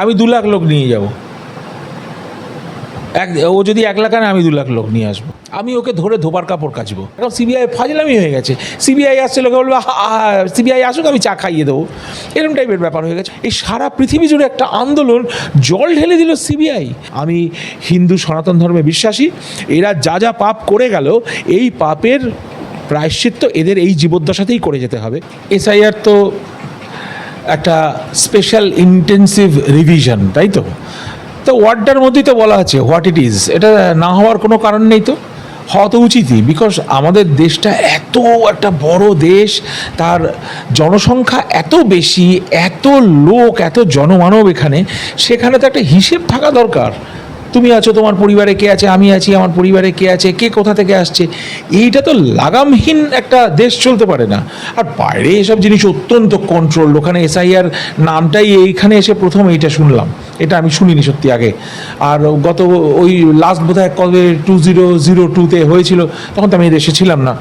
আমি দু লাখ লোক নিয়ে যাব। এক, ও যদি এক লাখ আনে, আমি দু লাখ লোক নিয়ে আসব। আমি ওকে ধরে ধোবার কাপড় কাচবো। এখন সিবিআই ফাজলামি হয়ে গেছে। সিবিআই আসছে, লোকে বলবে সিবিআই আসুক, আমি চা খাইয়ে দেবো। এরকম টাইপের ব্যাপার হয়ে গেছে। এই সারা পৃথিবী জুড়ে একটা আন্দোলন, জল ঢেলে দিল সিবিআই আমি হিন্দু সনাতন ধর্মে বিশ্বাসী। এরা যা যা পাপ করে গেল, এই পাপের প্রায়শ্চিত্ত এদের এই জীবদ্দশাতেই করে যেতে হবে। এসআইআর তো একটা স্পেশাল ইন্টেন্সিভ রিভিশন তাই তো? তো ওয়ার্ডটার মধ্যেই তো বলা আছে হোয়াট ইট ইজ এটা না হওয়ার কোনো কারণ নেই তো? হওয়া তো উচিতই বিকজ আমাদের দেশটা এত একটা বড় দেশ, তার জনসংখ্যা এত বেশি, এত লোক, এত জনমানব এখানে, সেখানে তো একটা হিসেব থাকা দরকার। তুমি আছো তোমার পরিবারে কে আছে, আমি আছি, আমার পরিবারে কে আছে, কে কোথা থেকে আসছে? এইটা তো লাগামহীন একটা দেশ চলতে পারে না। আর বাইরে এসব জিনিস অত্যন্ত কন্ট্রোল ওখানে এসআইআর নামটাই এইখানে এসে প্রথম এইটা শুনলাম। এটা আমি শুনিনি সত্যি আগে। আর গত ওই লাস্ট বোধহয় কবে টু জিরো জিরো টুতে হয়েছিল, তখন তো আমি দেশে ছিলাম না।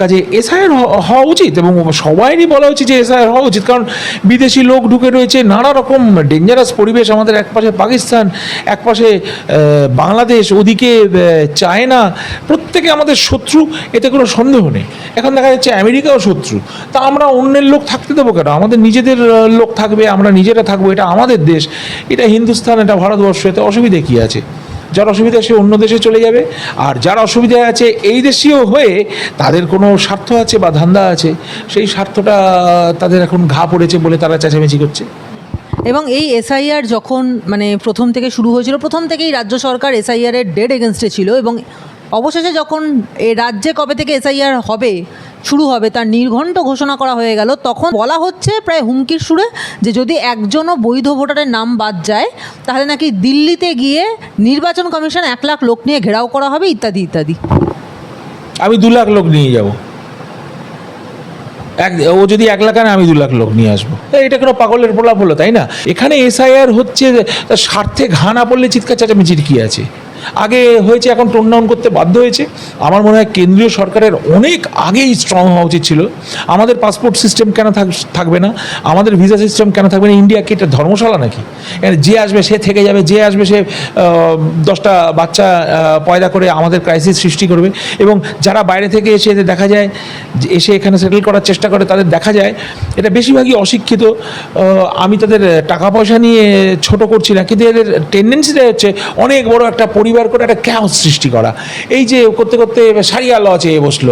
কাজে এসআইআর হওয়া উচিত এবং সবাইরই বলা উচিত যে এসআইআর হওয়া উচিত। কারণ বিদেশি লোক ঢুকে রয়েছে, নানা রকম ডেঞ্জারাস পরিবেশ আমাদের এক পাশে পাকিস্তান এক পাশে বাংলাদেশ, ওদিকে চায়না, প্রত্যেকে আমাদের শত্রু, এতে কোনো সন্দেহ নেই। এখন দেখা যাচ্ছে আমেরিকাও শত্রু। তা আমরা অন্যের লোক থাকতে দেবো কেন? আমাদের নিজেদের লোক থাকবে, আমরা নিজেরা থাকব, এটা আমাদের দেশ, এটা হিন্দুস্তান, এটা ভারতবর্ষ, এতে অসুবিধে কী আছে? যার অসুবিধা সে অন্য দেশে চলে যাবে, আর যার অসুবিধা আছে এই দেশীয় হয়ে তাদের কোনো স্বার্থ আছে বা ধান্দা আছে, সেই স্বার্থটা তাদের এখন ঘা পড়েছে বলে তারা চেঁচামেচি করছে। এবং এই এসআইআর যখন মানে প্রথম থেকে শুরু হয়েছিল, প্রথম থেকেই রাজ্য সরকার এসআইআর এর ডেড এগেনস্টে ছিল এবং অবশেষে যখন এ রাজ্যে কবে থেকে এসআইআর হবে, শুরু হবে, তার নির্ঘণ্ট ঘোষণা করা হয়ে গেল, তখন বলা হচ্ছে প্রায় হুমকির সুরে যে যদি একজনও বৈধ ভোটারের নাম বাদ যায়, তাহলে নাকি দিল্লিতে গিয়ে নির্বাচন কমিশন এক লাখ লোক নিয়ে ঘেরাও করা হবে, ইত্যাদি ইত্যাদি। আমি দু লাখ লোক নিয়ে যাব। এক, ও যদি এক লাখ আনে, আমি দু লাখ লোক নিয়ে আসব। এটা কোনো পাগলের প্রলাপ হলো, তাই না? এখানে এসআইআর হচ্ছে স্বার্থে ঘা না পড়লে চিৎকার চেঁচামেচির কী আছে? আগে হয়েছে, এখন টোন ডাউন করতে বাধ্য হয়েছে। আমার মনে হয় কেন্দ্রীয় সরকারের অনেক আগেই স্ট্রং হওয়া উচিত ছিল। আমাদের পাসপোর্ট সিস্টেম কেন থাক- থাকবে না? আমাদের ভিসা সিস্টেম কেন থাকবে না? ইন্ডিয়া কি এটা ধর্মশালা নাকি? যে আসবে সে থেকে যাবে, যে আসবে সে দশটা বাচ্চা পয়দা করে আমাদের ক্রাইসিস সৃষ্টি করবে। এবং যারা বাইরে থেকে এসে এদের দেখা যায় এসে এখানে সেটেল করার চেষ্টা করে, তাদের দেখা যায়, এটা বেশিরভাগই অশিক্ষিত। আমি তাদের টাকা পয়সা নিয়ে ছোট করছি না, কিন্তু এদের টেন্ডেন্সিটা হচ্ছে অনেক বড় একটা পরিবার করে একটা ক্যাও সৃষ্টি করা। এই যে করতে করতে সারিয়া ল চেয়ে বসল,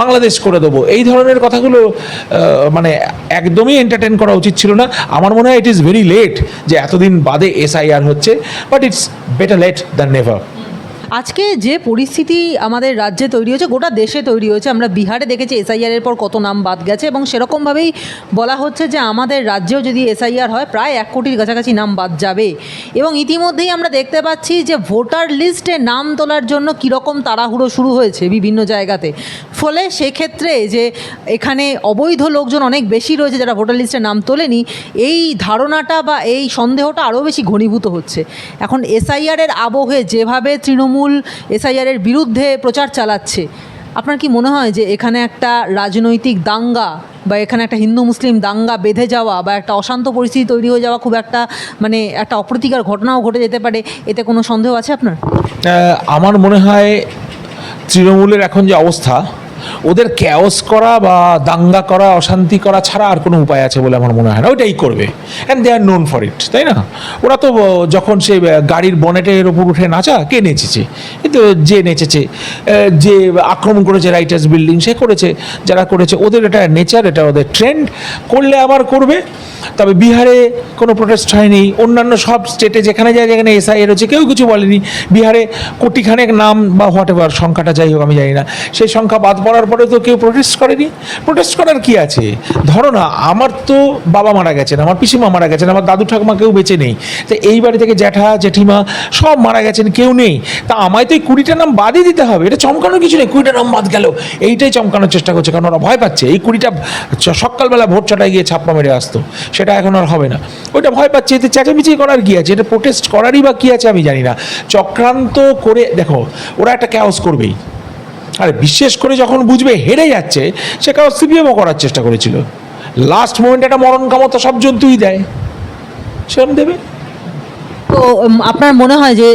বাংলাদেশ করে দেবো। এই ধরনের কথাগুলো মানে একদমই এন্টারটেন করা উচিত ছিল না। আমার মনে হয় ইট ইজ ভেরি লেট যে এতদিন বাদে এসআইআর হচ্ছে but it's better late than never আজকে যে পরিস্থিতি আমাদের রাজ্যে তৈরি হয়েছে, গোটা দেশে তৈরি হয়েছে, আমরা বিহারে দেখেছি এসআইআর এর পর কত নাম বাদ গেছে এবং সেরকমভাবেই বলা হচ্ছে যে আমাদের রাজ্যেও যদি এসআইআর হয়, প্রায় এক কোটির কাছাকাছি নাম বাদ যাবে। এবং ইতিমধ্যেই আমরা দেখতে পাচ্ছি যে ভোটার লিস্টে নাম তোলার জন্য কীরকম তাড়াহুড়ো শুরু হয়েছে বিভিন্ন জায়গাতে। ফলে সেক্ষেত্রে যে এখানে অবৈধ লোকজন অনেক বেশি রয়েছে যারা ভোটার লিস্টে নাম তোলেনি, এই ধারণাটা বা এই সন্দেহটা আরও বেশি ঘনীভূত হচ্ছে। এখন এসআইআর এর আবহে যেভাবে তৃণমূল এসআইআর এর বিরুদ্ধে প্রচার চালাচ্ছে। আপনার কি মনে হয় যে এখানে একটা রাজনৈতিক দাঙ্গা বা এখানে একটা হিন্দু মুসলিম দাঙ্গা বেঁধে যাওয়া বা একটা অশান্ত পরিস্থিতি তৈরি হয়ে যাওয়া খুব একটা মানে একটা অপ্রতিকার ঘটনাও ঘটে যেতে পারে, এতে কোনো সন্দেহ আছে আপনার? আমার মনে হয় তৃণমূলের এখন যে অবস্থা ওদের ক্যাওস করা বা দাঙ্গা করা, অশান্তি করা ছাড়া আর কোনো উপায় আছে বলে আমার মনে হয় না। ওইটাই করবে। And they are known for it তাই না? ওরা তো যখন সে গাড়ির বনেটের ওপর উঠে নাচা, কে নেচেছে? কিন্তু যে নেচেছে যে আক্রমণ করেছে রাইটার্স বিল্ডিং সে করেছে, যারা করেছে, ওদের এটা নেচার এটা ওদের ট্রেন্ড করলে আবার করবে। তবে বিহারে কোনো প্রোটেস্ট হয়নি। অন্যান্য সব স্টেটে যেখানে যায়, যেখানে এসআই হচ্ছে, কেউ কিছু বলেনি। বিহারে কোটিখানেক নাম বা হোয়াট এভার সংখ্যাটা যাই হোক, আমি জানি না। সেই সংখ্যা বাদ পড়ার পরে তো কেউ প্রোটেস্ট করেনি। প্রোটেস্ট করার কি আছে? ধরো না, আমার তো বাবা মারা গেছেন, আমার পিসিমা মারা গেছেন, আমার দাদু ঠাকুমা কেউ বেঁচে নেই। তো এই বাড়ি থেকে জ্যাঠা, জেঠিমা সব মারা গেছেন, কেউ নেই। তা আমায় তো এই কুড়িটা নাম বাদই দিতে হবে, এটা চমকানোর কিছু নেই, কুড়িটা নাম বাদ গেল। এইটাই চমকানোর চেষ্টা করছে, কারণ ওরা ভয় পাচ্ছে। এই কুড়িটা সকালবেলা ভোট চাটায় গিয়ে ছাপ্পা মেরে আসতো, সেটা এখন আর হবে না। ওইটা ভয় পাচ্ছে, এতে চেঁচামেচি করার কি আছে? এটা প্রোটেস্ট করারই বা কী আছে আমি জানি না। চক্রান্ত করে, দেখো, ওরা একটা ক্যাওস করবেই। আরে বিশেষ করে যখন বুঝবে হেরে যাচ্ছে, সে কারও সিপিএমও করার চেষ্টা করেছিল। লাস্ট মোমেন্টে একটা মরণ কামতা সব জন্তুই দেয়। সেরকম দেবে? তো আপনার মনে হয় যে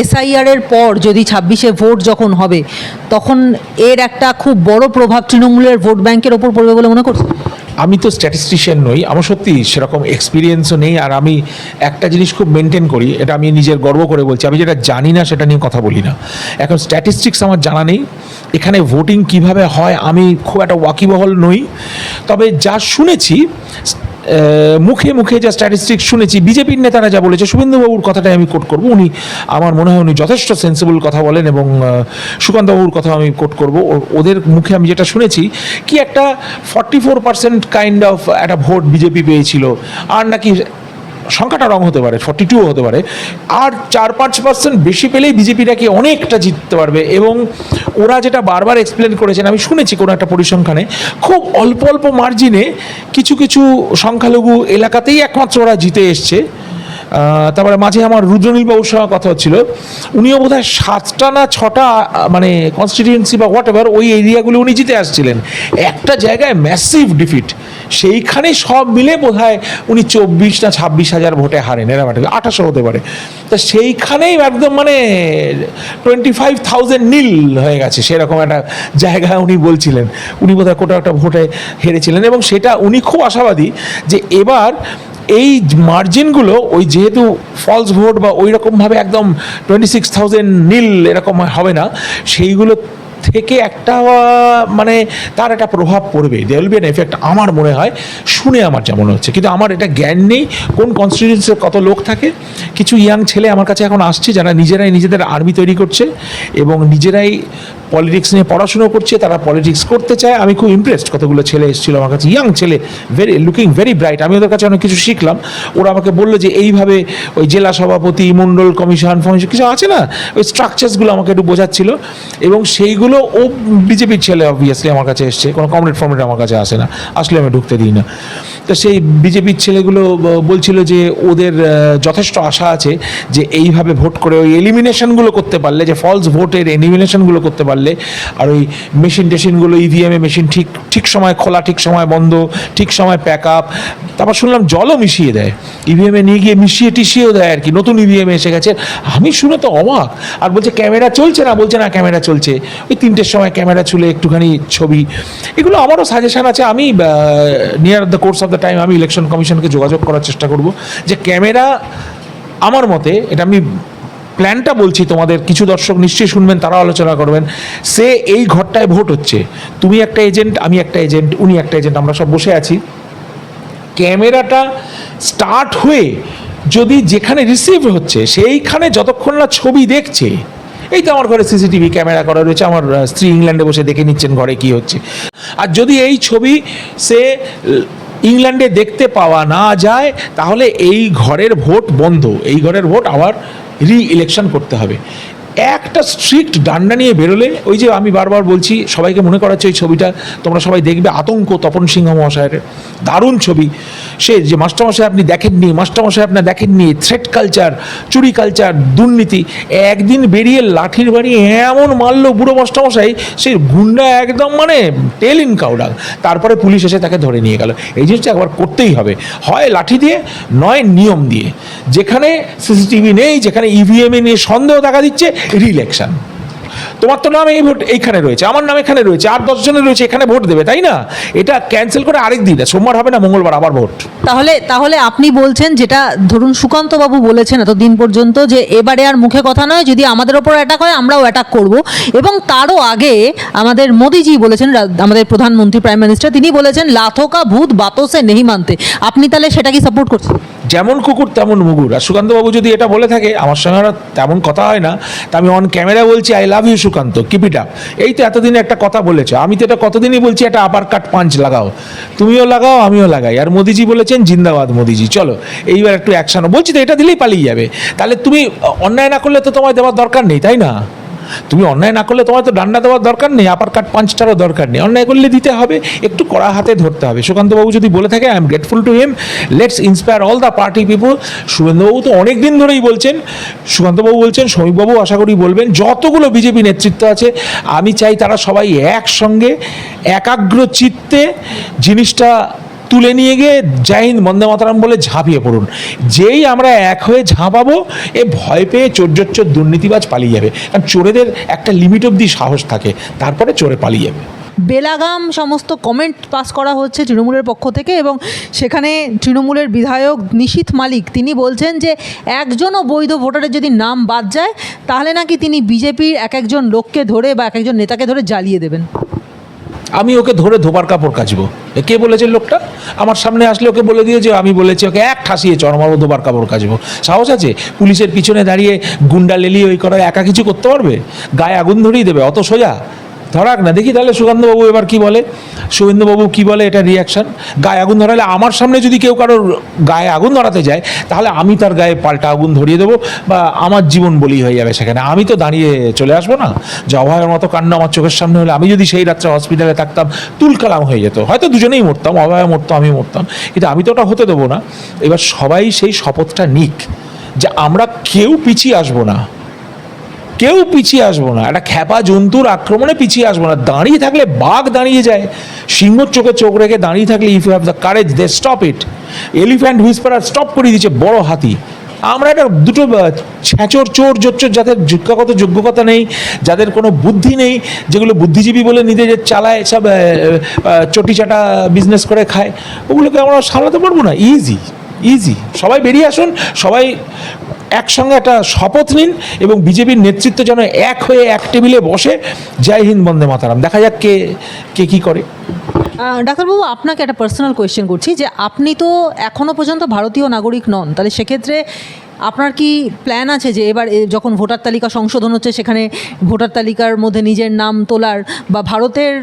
এসআইআর এর পর যদি ছাব্বিশে ভোট যখন হবে, তখন এর একটা খুব বড় প্রভাব তৃণমূলের ভোট ব্যাংকের ওপর পড়বে বলে মনে করছেন? আমি তো স্ট্যাটিস্টিশিয়ান নই, আমার সত্যি সেরকম এক্সপিরিয়েন্সও নেই, আর আমি একটা জিনিস খুব মেনটেন করি, এটা আমি নিজের গর্ব করে বলছি, আমি যেটা জানি না সেটা নিয়ে কথা বলি না। এখন স্ট্যাটিস্টিক্স আমার জানা নেই, এখানে ভোটিং কীভাবে হয়, আমি খুব একটা ওয়াকিবহল নই, তবে যা শুনেছি মুখে মুখে যা স্ট্যাটিস্টিক্স শুনেছি, বিজেপির নেতারা যা বলেছে, শুভেন্দুবাবুর কথাটাই আমি কোট করব। উনি আমার মনে হয় উনি যথেষ্ট সেন্সিবল কথা বলেন এবং সুকান্তবাবুর কথা আমি কোট করব। ওদের মুখে আমি যেটা শুনেছি, কি একটা forty four percent kind of একটা ভোট বিজেপি পেয়েছিল। আর নাকি সংখ্যাটা রং হতে পারে ফর্টি টু হতে পারে, আর চার পাঁচ পার্সেন্ট বেশি পেলেই বিজেপি নাকি অনেকটা জিততে পারবে এবং ওরা যেটা বারবার এক্সপ্লেন করেছেন, আমি শুনেছি কোনো একটা পরিসংখ্যানে, খুব অল্প অল্প মার্জিনে কিছু কিছু সংখ্যালঘু এলাকাতেই একমাত্র ওরা জিতে এসছে। তারপরে মাঝে আমার রুদ্রনীল বাবুর সঙ্গে কথা হচ্ছিল, উনিও বোধ হয় সাতটা না ছটা মানে কনস্টিটিউয়েন্সি বা হোয়াট এভার ওই এরিয়াগুলো উনি জিতে আসছিলেন। একটা জায়গায় ম্যাসিভ ডিফিট সেইখানে সব মিলে বোধ হয় উনি চব্বিশ না ছাব্বিশ হাজার ভোটে হারেন এরকম একটা আঠাশো হতে পারে। তা সেইখানেই একদম মানে টোয়েন্টি ফাইভ থাউজেন্ড নীল হয়ে গেছে, সেরকম একটা জায়গায় উনি বলছিলেন। উনি বোধহয় কোটা একটা ভোটে হেরেছিলেন এবং সেটা উনি খুব আশাবাদী যে এবার এই মার্জিনগুলো ওই যেহেতু ফলস ভোট বা ওই রকমভাবে একদম টোয়েন্টি সিক্স থাউজেন্ড নীল এরকম হবে না, সেইগুলো থেকে একটা মানে তার একটা প্রভাব পড়বে। They will be an effect আমার মনে হয়, শুনে আমার যেমন হচ্ছে। কিন্তু আমার এটা জ্ঞান নেই, কোন কনস্টিটিউয়েন্সের কত লোক থাকে কিছু ইয়াং ছেলে আমার কাছে এখন আসছে, যারা নিজেরাই নিজেদের আর্মি তৈরি করছে এবং নিজেরাই পলিটিক্স নিয়ে পড়াশুনো করছে, তারা পলিটিক্স করতে চায়। আমি খুব ইমপ্রেসড কতগুলো ছেলে এসেছিল আমার কাছে। ইয়াং ছেলে ভেরি লুকিং ভেরি ব্রাইট আমি ওদের কাছে অনেক কিছু শিখলাম। ওরা আমাকে বলল যে, এইভাবে ওই জেলা সভাপতি, মণ্ডল কমিশন ফমিশন কিছু আছে না? ওই স্ট্রাকচার্সগুলো আমাকে একটু বোঝাচ্ছিল। এবং সেইগুলো ও বিজেপির ছেলে অবভিয়াসলি আমার কাছে এসছে। কোনো কমরেড ফর্মেট আমার কাছে আসে না। আসলে আমি ঢুকতে দিই না। তো সেই বিজেপির ছেলেগুলো বলছিল যে ওদের যথেষ্ট আশা আছে যে এইভাবে ভোট করে ওই এলিমিনেশনগুলো করতে পারলে, যে ফলস ভোটের এলিমিনেশনগুলো করতে পারলে, আর ওই মেশিন টেশিনগুলো ইভিএমে মেশিন ঠিক ঠিক সময় খোলা, ঠিক সময় বন্ধ, ঠিক সময় প্যাক আপ তারপর শুনলাম জলও মিশিয়ে দেয়। ইভিএমে নিয়ে গিয়ে মিশিয়ে টিশিয়েও দেয় আর কি। নতুন ইভিএমে এসে গেছে। আমি শুনে তো অবাক। আর বলছে, ক্যামেরা চলছে না? বলছে, না, ক্যামেরা চলছে। ওই তিনটের সময় ক্যামেরা চলে একটুখানি ছবি। এগুলো আমারও সাজেশন আছে। আমি near the course of the time আমি ইলেকশন কমিশনকে যোগাযোগ করার চেষ্টা করব। যে ক্যামেরা আমার মতে, এটা আমি প্ল্যানটা বলছি তোমাদের, কিছু দর্শক নিশ্চয়ই শুনবেন তারা আলোচনা করবেন। সে এই ঘরটায় ভোট হচ্ছে। তুমি একটা এজেন্ট আমি একটা এজেন্ট উনি একটা এজেন্ট আমরা সব বসে আছি। ক্যামেরাটা স্টার্ট হয়ে যদি যেখানে রিসিভ হচ্ছে, সেইখানে যতক্ষণ না ছবি দেখছে, এই তো আমার ঘরে সিসিটিভি ক্যামেরা করা রয়েছে, আমার স্ত্রী ইংল্যান্ডে বসে দেখে নিচ্ছেন ঘরে কি হচ্ছে। আর যদি এই ছবি সে ইংল্যান্ডে দেখতে পাওয়া না যায়, তাহলে এই ঘরের ভোট বন্ধ। এই ঘরের ভোট আবার রি ইলেকশন করতে হবে। একটা স্ট্রিক্ট ডান্ডা নিয়ে বেরোলে, ওই যে আমি বারবার বলছি, সবাইকে মনে করাচ্ছে ওই ছবিটা, তোমরা সবাই দেখবে আতঙ্ক তপন সিংহ মহাশয়ের। দারুণ ছবি। সে যে মাস্টারমশাই আপনি দেখেননি, মাস্টারমশাই আপনার দেখেননি থ্রেট কালচার চুরি কালচার দুর্নীতি, একদিন বেরিয়ে লাঠির বাড়ি এমন মারলো বুড়ো মাস্টারমশাই, সেই গুন্ডা একদম মানে টেল ইন কাউডাল তারপরে পুলিশ এসে তাকে ধরে নিয়ে গেল। এই জিনিসটা একবার করতেই হবে। হয় লাঠি দিয়ে, নয় নিয়ম দিয়ে। যেখানে সিসিটিভি নেই, যেখানে ইভিএমে নিয়ে সন্দেহ দেখা দিচ্ছে re-election তোমার তো নাম এই ভোট এইখানে রয়েছে আমার নাম এখানে রয়েছে আর দশজনের রয়েছে এখানে ভোট দেবে তাই না? এটা ক্যান্সেল করে আরেক দিন সোমবার হবে না মঙ্গলবার আবার ভোট? তাহলে তাহলে আপনি বলছেন যেটা ধরুন সুকান্ত বাবু বলেছেন এতদিন পর্যন্ত যে এবারে আর মুখে কথা নয় যদি আমাদের ওপর অ্যাটাক হয় আমরাও অ্যাটাক করব। এবং তারও আগে আমাদের মোদিজি বলেছেন আমাদের প্রধানমন্ত্রী প্রাইম মিনিস্টার তিনি বলেছেন লাথোকা ভূত বাতসে নেহি মানতে। আপনি তাহলে সেটা কি সাপোর্ট করছেন? যেমন কুকুর তেমন মুগুর। আর সুকান্তবাবু যদি এটা বলে থাকে আমার সঙ্গে তেমন কথা হয় না। তা আমি অন ক্যামেরা বলছি আই লাভ ইউ সুকান্ত কিপিটা এই তো এতদিনে একটা কথা বলেছে। আমি তো এটা কতদিনই বলছি, একটা আপার কাট পাঞ্চ লাগাও। তুমিও লাগাও, আমিও লাগাই। আর মোদিজি বলেছেন, জিন্দাবাদ মোদিজি। চলো, এইবার একটু অ্যাকশন বলছি তো, এটা দিলেই পালিয়ে যাবে। তাহলে তুমি অন্যায় না করলে তো তোমায় দেওয়ার দরকার নেই, তাই না? তুমি অন্যায় না করলে তোমার তো ডান্ডা দেওয়ার দরকার নেই আপার কাট পাঁচটারও দরকার নেই। অন্যায় করলে দিতে হবে, একটু কড়া হাতে ধরতে হবে। সুকান্তবাবু যদি বলে থাকে I am grateful to him let's inspire all the party people শুভেন্দুবাবু তো অনেক দিন ধরেই বলছেন, সুকান্তবাবু বলছেন শ্রমিকবাবু আশা করি বলবেন, যতগুলো বিজেপি নেতৃত্ব আছে, আমি চাই তারা সবাই একসঙ্গে একাগ্র চিত্তে জিনিসটা তুলে নিয়ে গিয়ে জয় হিন্দ বন্দে মাতারাম বলে ঝাঁপিয়ে পড়ুন। যেই আমরা এক হয়ে ঝাঁপাবো এ ভয় পেয়ে চোর দুর্নীতিবাজ পালিয়ে যাবে। কারণ চোরেদের একটা লিমিট অবধি সাহস থাকে তারপরে চোরে পালিয়ে যাবে। বেলাগাম সমস্ত কমেন্ট পাস করা হচ্ছে তৃণমূলের পক্ষ থেকে এবং সেখানে তৃণমূলের বিধায়ক নিশীথ মালিক তিনি বলছেন যে একজনও বৈধ ভোটারের যদি নাম বাদ যায় তাহলে নাকি তিনি বিজেপির এক একজন লোককে ধরে বা এক একজন নেতাকে ধরে জ্বালিয়ে দেবেন। আমি ওকে ধরে ধোবার কাপড় কাচবো। কে বলেছে লোকটা? আমার সামনে আসলে ওকে বলে দিয়েছে আমি বলেছি ওকে এক ঠাসিয়ে চরমারো দুবার কাপড় কাচবো। সাহস আছে? পুলিশের পিছনে দাঁড়িয়ে গুন্ডা লেলি ওই করা একা কিছু করতে পারবে? গায়ে আগুন ধরিয়ে দেবে, অত সোজা? ধরাক না, দেখি তাহলে সুকান্তবাবু এবার কি বলে? শুভেন্দুবাবু কি বলে এটা রিয়াকশন গায়ে আগুন ধরালে আমার সামনে যদি কেউ কারোর গায়ে আগুন ধরাতে যায়, তাহলে আমি তার গায়ে পাল্টা আগুন ধরিয়ে দেবো বা আমার জীবন বলি হয়ে যাবে সেখানে। আমি তো দাঁড়িয়ে চলে আসব না। অভয়ের মতো কাণ্ড আমার চোখের সামনে হলে আমি যদি সেই রাত্রে হসপিটালে থাকতাম, তুলকালাম হয়ে যেত। হয়তো দুজনেই মরতাম, অভয় মরতো আমি মরতাম। কিন্তু আমি তো ওটা হতে দেবো না। এবার সবাই সেই শপথটা নিক যে আমরা কেউ পিছিয়ে আসব না। কেউ পিছিয়ে আসব না। একটা খ্যাপা জন্তুর আক্রমণে পিছিয়ে আসব না। দাঁড়িয়ে থাকলে বাঘ দাঁড়িয়ে যায়। সিংহর চোখে চোখ রেখে দাঁড়িয়ে থাকলে if you have the courage they stop it elephant whisperer stop করে দিচ্ছে বড় হাতি। আমরা একটা দুটো ছ্যাঁচর চোর জোচ্চোর যাদের যোগ্যগত যোগ্যতা নেই, যাদের কোনো বুদ্ধি নেই, যেগুলো বুদ্ধিজীবী বলে নিজেদের চালায়, সব চটিচাটা বিজনেস করে খায়, ওগুলোকে আমরা সামলাতে পারব না। ইজি ইজি সবাই বেরিয়ে আসুন, সবাই একসঙ্গে একটা শপথ নিন এবং বিজেপির নেতৃত্ব যেন এক হয়ে এক টেবিলে বসে জয় হিন্দ বন্দে মাতারাম। দেখা যাক কে কে কী করে। ডাক্তারবাবু, আপনাকে একটা পার্সোনাল কোয়েশ্চেন করছি যে আপনি তো এখনও পর্যন্ত ভারতীয় নাগরিক নন, তাহলে সেক্ষেত্রে আপনার কি প্ল্যান আছে যে এবার যখন ভোটার তালিকা সংশোধন হচ্ছে, সেখানে ভোটার তালিকার মধ্যে নিজের নাম তোলার বা ভারতের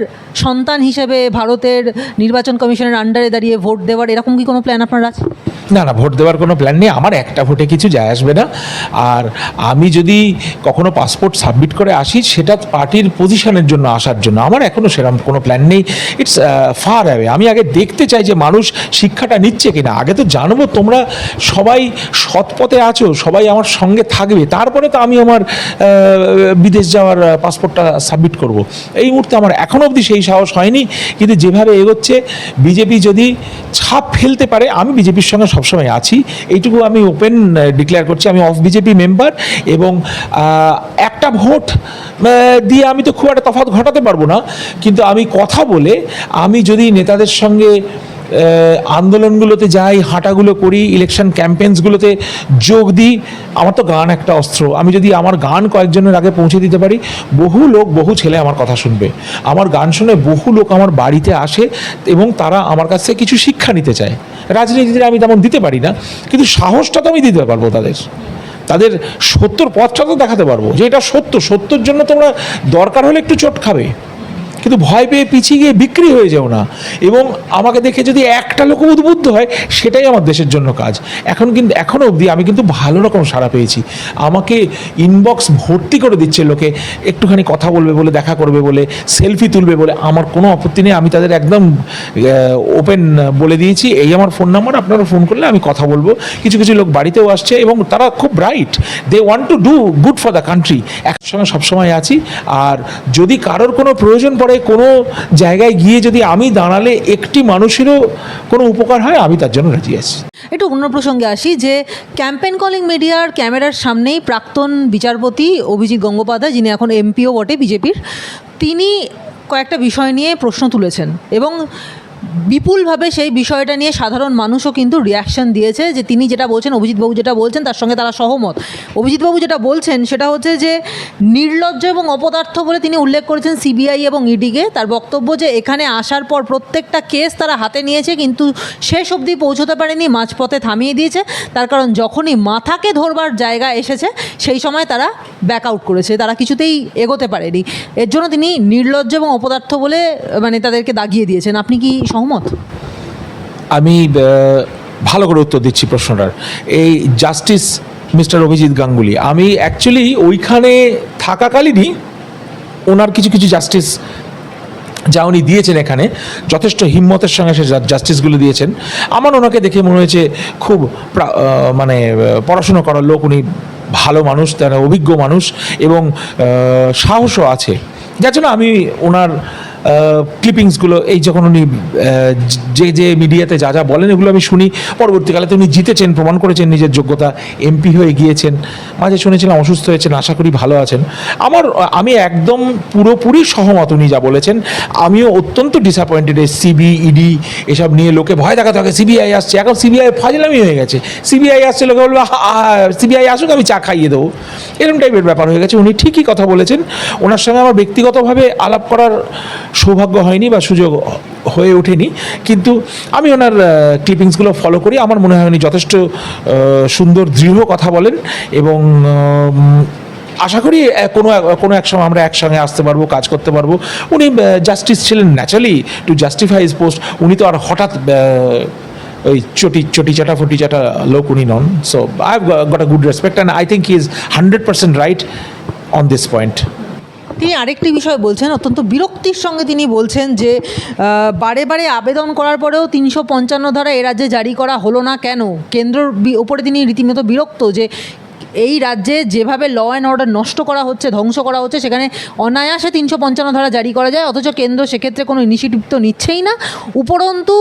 সন্তান হিসেবে ভারতের নির্বাচন কমিশনের আন্ডারে দাঁড়িয়ে ভোট দেওয়ার, এরকম কি কোনো প্ল্যান আপনার আছে? না না, ভোট দেওয়ার কোনো প্ল্যান নেই। আমার একটা ভোটে কিছু যায় আসবে না। আর আমি যদি কখনো পাসপোর্ট সাবমিট করে আসি, সেটা পার্টির পজিশনের জন্য আসার জন্য। আমার এখনও সেরকম কোনো প্ল্যান নেই। ইটস ফার অ্যাওয়ে আমি আগে দেখতে চাই যে মানুষ শিক্ষাটা নিচ্ছে কিনা। আগে তো জানব তোমরা সবাই সৎ পথে আছো, সবাই আমার সঙ্গে থাকবে। তারপরে তো আমি আমার বিদেশ যাওয়ার পাসপোর্টটা সাবমিট করব। এই মুহূর্তে আমার এখনও অবধি সেই সাহস হয়নি, কিন্তু যেভাবে এগোচ্ছে, বিজেপি যদি ছাপ ফেলতে পারে, আমি বিজেপির সঙ্গে সবসময় আছি। এইটুকু আমি ওপেন ডিক্লেয়ার করছি, আমি অফ বিজেপি মেম্বার এবং একটা ভোট দিয়ে আমি তো খুব একটা তফাৎ ঘটাতে পারব না। কিন্তু আমি কথা বলে, আমি যদি নেতাদের সঙ্গে আন্দোলনগুলোতে যাই, হাঁটাগুলো করি ইলেকশন ক্যাম্পেন্সগুলোতে যোগ দিই, আমার তো গান একটা অস্ত্র। আমি যদি আমার গান কয়েকজনের আগে পৌঁছে দিতে পারি, বহু লোক, বহু ছেলে আমার কথা শুনবে। আমার গান শুনে বহু লোক আমার বাড়িতে আসে এবং তারা আমার কাছ থেকে কিছু শিক্ষা নিতে চায়। রাজনীতিতে আমি তেমন দিতে পারি না, কিন্তু সাহসটা তো আমি দিতে পারব তাদের। তাদের সত্যর পথটা তো দেখাতে পারব যে এটা সত্য। সত্যর জন্য তোমরা দরকার হলে একটু চোট খাবে। কিন্তু ভয় পেয়ে পিছিয়ে গিয়ে বিক্রি হয়ে যাও না। এবং আমাকে দেখে যদি একটা লোক উদ্বুদ্ধ হয়, সেটাই আমার দেশের জন্য কাজ। এখন কিন্তু এখনও অবধি আমি কিন্তু ভালো রকম সাড়া পেয়েছি। আমাকে ইনবক্স ভর্তি করে দিচ্ছে লোকে, একটুখানি কথা বলবে বলে, দেখা করবে বলে সেলফি তুলবে বলে, আমার কোনো আপত্তি নেই, আমি তাদের একদম ওপেন বলে দিয়েছি, এই আমার ফোন নাম্বার আপনারা ফোন করলে আমি কথা বলব। কিছু কিছু লোক বাড়িতেও আসছে এবং তারা খুব bright they want to do good for the country একসঙ্গে সবসময় আছি। আর যদি কারোর কোনো প্রয়োজন পড়ে কোনো জায়গায় গিয়ে যদি আমি দাঁড়ালে একটি মানুষেরও কোনো উপকার হয়, আমি তার জন্য রাজি আছি। একটু অন্য প্রসঙ্গে আসি যে ক্যাম্পেন কলিং মিডিয়ার ক্যামেরার সামনেই প্রাক্তন বিচারপতি অভিজিৎ গঙ্গোপাধ্যায়, যিনি এখন এমপিও বটে বিজেপির, তিনি কয়েকটা বিষয় নিয়ে প্রশ্ন তুলেছেন এবং বিপুলভাবে সেই বিষয়টা নিয়ে সাধারণ মানুষও কিন্তু রিয়াকশন দিয়েছে যে তিনি যেটা বলছেন অভিজিৎবাবু যেটা বলছেন, তার সঙ্গে তারা সহমত। অভিজিৎবাবু যেটা বলছেন, সেটা হচ্ছে যে নির্লজ্জ এবং অপদার্থ বলে তিনি উল্লেখ করেছেন সিবিআই এবং ইডিকে। তার বক্তব্য যে এখানে আসার পর প্রত্যেকটা কেস তারা হাতে নিয়েছে, কিন্তু শেষ অবধি পৌঁছতে পারেনি, মাঝপথে থামিয়ে দিয়েছে। তার কারণ যখনই মাথাকে ধরবার জায়গা এসেছে, সেই সময় তারা ব্যাক আউট করেছে। তারা কিছুতেই এগোতে পারেনি। এর জন্য তিনি নির্লজ্জ এবং অপদার্থ বলে মানে তাদেরকে দাগিয়ে দিয়েছেন। আপনি কি সহমত? আমি ভালো করে উত্তর দিচ্ছি প্রশ্নটার। এই জাস্টিস মিস্টার অভিজিৎ গাঙ্গুলি, আমি অ্যাকচুয়ালি ওইখানে থাকাকালীনই ওনার কিছু কিছু জাস্টিস যা উনি দিয়েছেন এখানে, যথেষ্ট হিম্মতের সঙ্গে সে জাস্টিসগুলো দিয়েছেন। আমার ওনাকে দেখে মনে হয়েছে খুব মানে পড়াশুনো করার লোক, উনি ভালো মানুষ, তারা অভিজ্ঞ মানুষ এবং সাহসও আছে। যার জন্য আমি ওনার ক্লিপিংসগুলো এই যখন উনি যে যে মিডিয়াতে যা যা বলেন, এগুলো আমি শুনি। পরবর্তীকালে তো উনি জিতেছেন, প্রমাণ করেছেন নিজের যোগ্যতা এমপি হয়ে গিয়েছেন। মাঝে শুনেছিলাম, অসুস্থ হয়েছেন, আশা করি ভালো আছেন। আমার, আমি একদম পুরোপুরি সহমত উনি যা বলেছেন। আমিও অত্যন্ত ডিসঅ্যাপয়েন্টেড সিবি ইডি এসব নিয়ে লোকে ভয় দেখাতে থাকে। সিবিআই আসছে, এখন সিবিআই ফাজলামি হয়ে গেছে। সিবিআই আসছে লোকে বলবে সিবিআই আসুক, আমি চা খাইয়ে দেবো। এরকম টাইপের ব্যাপার হয়ে গেছে। উনি ঠিকই কথা বলেছেন। ওনার সঙ্গে আমার ব্যক্তিগতভাবে আলাপ করার সৌভাগ্য হয়নি বা সুযোগ হয়ে ওঠেনি। কিন্তু আমি ওনার ক্লিপিংসগুলো ফলো করি। আমার মনে হয় উনি যথেষ্ট সুন্দর, দৃঢ় কথা বলেন এবং আশা করি কোনো কোনো এক সময় আমরা একসঙ্গে আসতে পারব, কাজ করতে পারব। উনি জাস্টিস ছিলেন naturally to justify his post উনি তো আর হঠাৎ ওই চটি চটি চাটা, ফুটি চাটা লোক উনি নন। So I got a good respect and I think he is hundred percent right on this point তিনি আরেকটি বিষয় বলছেন, অত্যন্ত বিরক্তির সঙ্গে তিনি বলছেন যে বারে বারে আবেদন করার পরেও তিনশো পঞ্চান্ন ধারা এ রাজ্যে জারি করা হলো না কেন? কেন্দ্রর উপরে তিনি রীতিমতো বিরক্ত যে এই রাজ্যে যেভাবে ল অ্যান্ড অর্ডার নষ্ট করা হচ্ছে, ধ্বংস করা হচ্ছে, সেখানে অনায়াসে তিনশো পঞ্চান্ন ধারা জারি করা যায়, অথচ কেন্দ্র সেক্ষেত্রে কোনো ইনিশিয়েটিভ তো নিচ্ছেই না। উপরন্তু,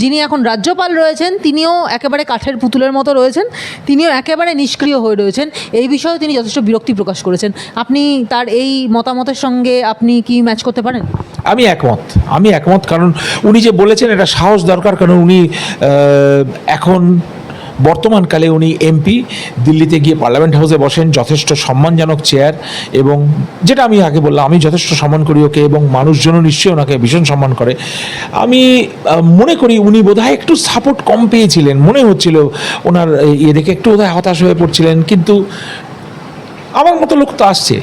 যিনি এখন রাজ্যপাল রয়েছেন, তিনিও একেবারে কাঠের পুতুলের মতো রয়েছেন, তিনিও একেবারে নিষ্ক্রিয় হয়ে রয়েছেন। এই বিষয়েও তিনি যথেষ্ট বিরক্তি প্রকাশ করেছেন। আপনি তার এই মতামতের সঙ্গে আপনি কি ম্যাচ করতে পারেন? আমি একমত। আমি একমত, কারণ উনি যে বলেছেন, এটা সাহস দরকার, কারণ উনি এখন বর্তমানকালে উনি এমপি দিল্লিতে গিয়ে পার্লামেন্ট হাউসে বসেন, যথেষ্ট সম্মানজনক চেয়ার এবং যেটা আমি আগে বললাম, আমি যথেষ্ট সম্মান করি ওকে এবং মানুষজনও নিশ্চয়ই ওনাকে ভীষণ সম্মান করে। আমি মনে করি উনি বোধহয় একটু সাপোর্ট কম পেয়েছিলেন, মনে হচ্ছিল ওনার ইয়ে দেখে একটু বোধহয় হতাশ হয়ে পড়ছিলেন, কিন্তু আমার মতো লোক তো আসছে।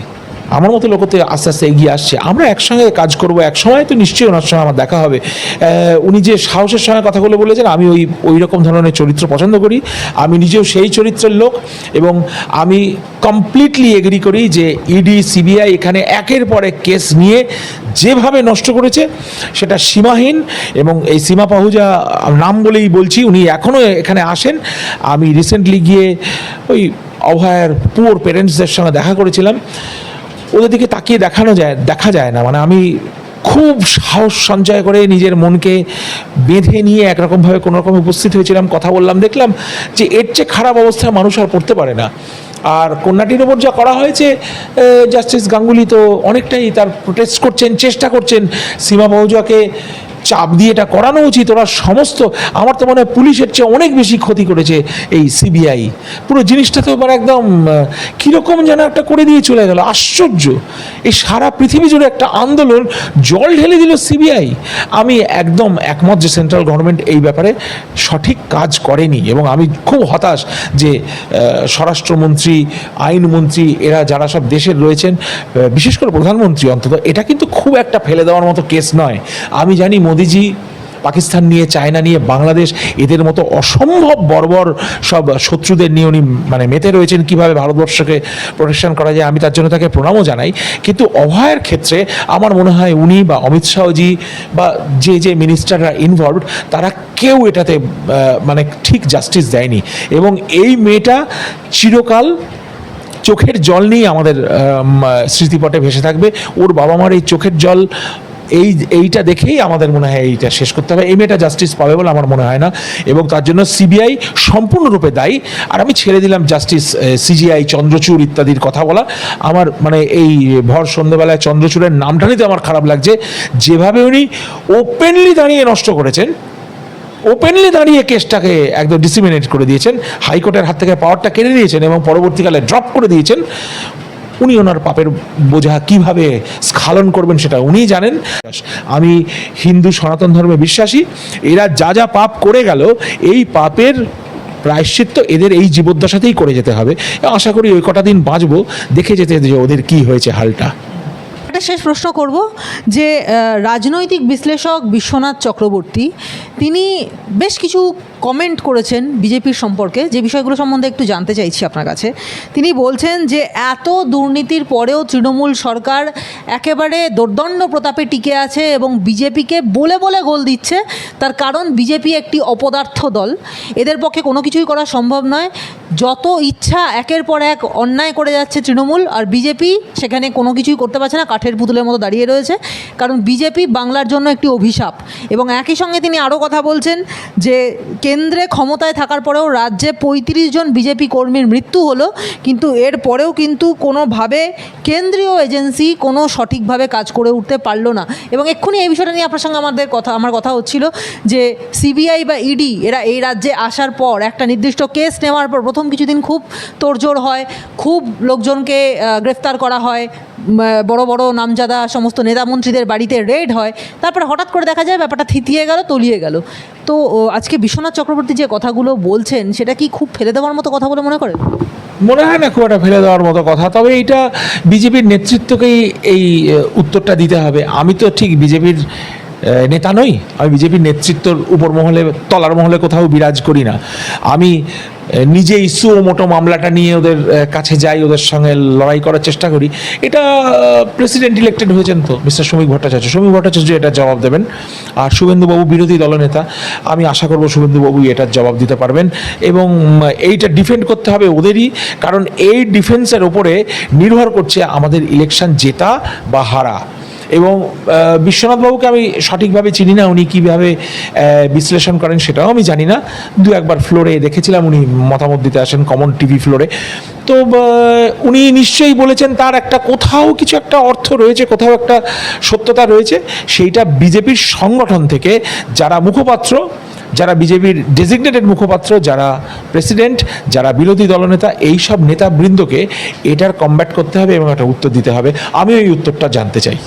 আমার মতো লোক তো আস্তে আস্তে এগিয়ে আসছে। আমরা একসঙ্গে কাজ করব এক সময় তো নিশ্চয়ই ওনার সঙ্গে আমার দেখা হবে। উনি যে সাহসের সঙ্গে কথাগুলো বলেছেন, আমি ওই ওই রকম ধরনের চরিত্র পছন্দ করি। আমি নিজেও সেই চরিত্রের লোক এবং আমি কমপ্লিটলি এগ্রি করি যে ইডি সিবিআই এখানে একের পর এক কেস নিয়ে যেভাবে নষ্ট করেছে, সেটা সীমাহীন এবং এই সীমা পাহুজা নাম বলেই বলছি, উনি এখনও এখানে আসেন। আমি রিসেন্টলি গিয়ে ওই অভয়ার পুয়োর পেরেন্টসদের সঙ্গে দেখা করেছিলাম। ওদের দিকে তাকিয়ে দেখানো যায়, দেখা যায় না। মানে আমি খুব সাহস সঞ্চয় করে নিজের মনকে বেঁধে নিয়ে একরকমভাবে কোনো রকম উপস্থিত হয়েছিলাম, কথা বললাম, দেখলাম যে এর চেয়ে খারাপ অবস্থায় মানুষ আর পড়তে পারে না। আর কন্যাটির ওপর যা করা হয়েছে জাস্টিস গাঙ্গুলি তো অনেকটাই তার প্রোটেস্ট করছেন, চেষ্টা করছেন। সীমা বহুজাকে চাপ দিয়ে এটা করানো উচিত। ওরা সমস্ত, আমার তো মনে হয় পুলিশের চেয়ে অনেক বেশি ক্ষতি করেছে এই সিবিআই। পুরো জিনিসটা তো এবার একদম কীরকম যেন একটা করে দিয়ে চলে গেল। আশ্চর্য। এই সারা পৃথিবী জুড়ে একটা আন্দোলন, জল ঢেলে দিল সিবিআই। আমি একদম একমত যে সেন্ট্রাল গভর্নমেন্ট এই ব্যাপারে সঠিক কাজ করেনি এবং আমি খুব হতাশ যে স্বরাষ্ট্রমন্ত্রী, আইনমন্ত্রী, এরা যারা সব দেশের রয়েছেন বিশেষ করে প্রধানমন্ত্রী অন্তত, এটা কিন্তু খুব একটা ফেলে দেওয়ার মতো কেস নয়। আমি জানি মোদিজি পাকিস্তান নিয়ে, চায়না নিয়ে, বাংলাদেশ, এদের মতো অসম্ভব বর্বর সব শত্রুদের নিয়ে উনি মানে মেতে রয়েছেন। কীভাবে ভারতবর্ষকে প্রোটেকশন করা যায়, আমি তার জন্য তাকে প্রণামও জানাই। কিন্তু অভয়ের ক্ষেত্রে আমার মনে হয় উনি বা অমিত শাহজি বা যে যে মিনিস্টাররা ইনভলভড তারা কেউ এটাতে মানে ঠিক জাস্টিস দেয়নি। এবং এই মেয়েটা চিরকাল চোখের জল নিয়ে আমাদের স্মৃতিপটে ভেসে থাকবে। ওর বাবা মার এই চোখের জল এই, এইটা দেখেই আমাদের মনে হয় এইটা শেষ করতে হবে। এই মেয়েটা জাস্টিস পাবে বলে আমার মনে হয় না। এবং তার জন্য সিবিআই সম্পূর্ণরূপে দায়ী। আর আমি ছেড়ে দিলাম জাস্টিস সিজিআই চন্দ্রচূড় ইত্যাদির কথা বলা। আমার মানে এই ভর সন্ধ্যেবেলায় চন্দ্রচূড়ের নামটা নিতে আমার খারাপ লাগছে। যেভাবে উনি ওপেনলি দাঁড়িয়ে নষ্ট করেছেন ওপেনলি দাঁড়িয়ে কেসটাকে একদম ডিসিমিনেট করে দিয়েছেন, হাইকোর্টের হাত থেকে পাওয়ারটা কেড়ে নিয়েছেন এবং পরবর্তীকালে ড্রপ করে দিয়েছেন উনি ওনার পাপের বোঝা কীভাবে স্খালন করবেন সেটা উনিই জানেন। আমি হিন্দু সনাতন ধর্মে বিশ্বাসী, এরা যা যা পাপ করে গেল, এই পাপের প্রায়শ্চিত্ত এদের এই জীবদ্দশাতেই করে যেতে হবে। আশা করি ওই কটা দিন বাঁচবো, দেখে যেতে যে ওদের কি হয়েছে হালটা। একটা শেষ প্রশ্ন করব যে রাজনৈতিক বিশ্লেষক বিশ্বনাথ চক্রবর্তী তিনি বেশ কিছু কমেন্ট করেছেন বিজেপির সম্পর্কে, যে বিষয়গুলো সম্বন্ধে একটু জানতে চাইছি আপনার কাছে। তিনি বলছেন যে, এত দুর্নীতির পরেও তৃণমূল সরকার একেবারে দোর্দণ্ড প্রতাপে টিকে আছে এবং বিজেপিকে বলে বলে গোল দিচ্ছে। তার কারণ বিজেপি একটি অপদার্থ দল। এদের পক্ষে কোনো কিছুই করা সম্ভব নয়। যত ইচ্ছা একের পর এক অন্যায় করে যাচ্ছে তৃণমূল, আর বিজেপি সেখানে কোনো কিছুই করতে পারছে না, কাঠের পুতুলের মতো দাঁড়িয়ে রয়েছে। কারণ বিজেপি বাংলার জন্য একটি অভিশাপ এবং একই সঙ্গে তিনি আরও কথা বলছেন যে কেন্দ্রে ক্ষমতায় থাকার পরেও রাজ্যে পঁয়ত্রিশ জন বিজেপি কর্মীর মৃত্যু হলো, কিন্তু এর পরেও কিন্তু কোনোভাবে কেন্দ্রীয় এজেন্সি কোনো সঠিকভাবে কাজ করে উঠতে পারল না। এবং এক্ষুনি এই বিষয়টা নিয়ে আপনার সঙ্গে আমাদের কথা, আমার কথা হচ্ছিল যে সিবিআই বা ইডি এরা এই রাজ্যে আসার পর একটা নির্দিষ্ট কেস নেওয়ার পর প্রথম কিছুদিন খুব তোড়জোড় হয়, খুব লোকজনকে গ্রেফতার করা হয় বড় বড় নামজাদা সমস্ত নেতা মন্ত্রীদের বাড়িতে রেড হয়। তারপরে হঠাৎ করে দেখা যায় ব্যাপারটা থিতিয়ে গেল, তলিয়ে গেল। তো আজকে বিশ্বনাথ চক্রবর্তী যে কথাগুলো বলছেন, সেটা কি খুব ফেলে দেওয়ার মতো কথা বলে মনে করেন? মনে হয় না খুব একটা ফেলে দেওয়ার মতো কথা, তবে এটা বিজেপির নেতৃত্বকেই এই উত্তরটা দিতে হবে। আমি তো ঠিক বিজেপির নেতা নই আমি বিজেপির নেতৃত্বর উপর মহলে তলার মহলে কোথাও বিরাজ করি না। আমি আহ, নিজেই সুও মোটো মামলাটা নিয়ে ওদের কাছে যাই ওদের সঙ্গে লড়াই করার চেষ্টা করি। এটা প্রেসিডেন্ট ইলেক্টেড হয়েছেন তো মিস্টার শ্রমিক ভট্টাচার্য। শ্রমিক ভট্টাচার্য এটা জবাব দেবেন। আর শুভেন্দুবাবু বিরোধী দলনেতা আমি আশা করব শুভেন্দুবাবু এটার জবাব দিতে পারবেন। এবং এইটা ডিফেন্ড করতে হবে ওদেরই কারণ এই ডিফেন্সের ওপরে নির্ভর করছে আমাদের ইলেকশন জেতা বা হারা। এবং বিশ্বনাথবাবুকে আমি সঠিকভাবে চিনি না, উনি কীভাবে বিশ্লেষণ করেন সেটাও আমি জানি না। দু একবার ফ্লোরে দেখেছিলাম, উনি মতামত দিতে আসেন কমন টিভি ফ্লোরে। তো উনি নিশ্চয়ই বলেছেন তার একটা কোথাও কিছু একটা অর্থ রয়েছে, কোথাও একটা সত্যতা রয়েছে। সেইটা বিজেপির সংগঠন থেকে যারা মুখপাত্র, যারা বিজেপির ডেজিগনেটেড মুখপাত্র, যারা প্রেসিডেন্ট যারা বিরোধী দলনেতা এই সব নেতাবৃন্দকে এটার কমব্যাট করতে হবে এবং একটা উত্তর দিতে হবে। আমি ওই উত্তরটা জানতে চাই।